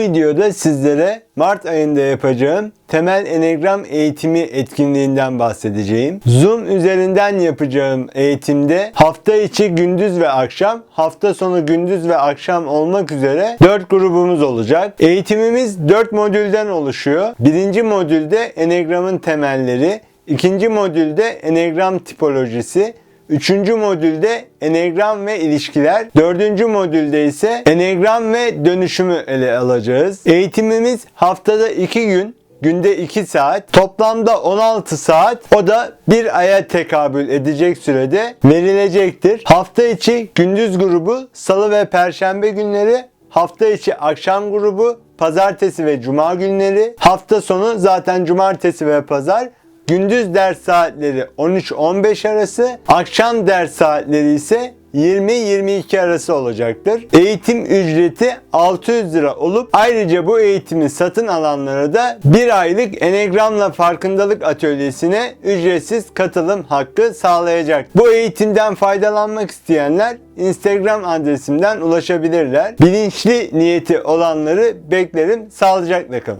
videoda sizlere Mart ayında yapacağım temel enegram eğitimi etkinliğinden bahsedeceğim. Zoom üzerinden yapacağım eğitimde hafta içi gündüz ve akşam, hafta sonu gündüz ve akşam olmak üzere 4 grubumuz olacak. Eğitimimiz 4 modülden oluşuyor. Birinci modülde enegramın temelleri, ikinci modülde enegram tipolojisi, Üçüncü modülde enegram ve ilişkiler. Dördüncü modülde ise enegram ve dönüşümü ele alacağız. Eğitimimiz haftada 2 gün, günde 2 saat, toplamda 16 saat o da bir aya tekabül edecek sürede verilecektir. Hafta içi gündüz grubu salı ve perşembe günleri, hafta içi akşam grubu pazartesi ve cuma günleri, hafta sonu zaten cumartesi ve pazar Gündüz ders saatleri 13-15 arası, akşam ders saatleri ise 20-22 arası olacaktır. Eğitim ücreti 600 lira olup ayrıca bu eğitimi satın alanlara da bir aylık Enegram'la farkındalık atölyesine ücretsiz katılım hakkı sağlayacak. Bu eğitimden faydalanmak isteyenler Instagram adresimden ulaşabilirler. Bilinçli niyeti olanları beklerim. Sağlıcakla kalın.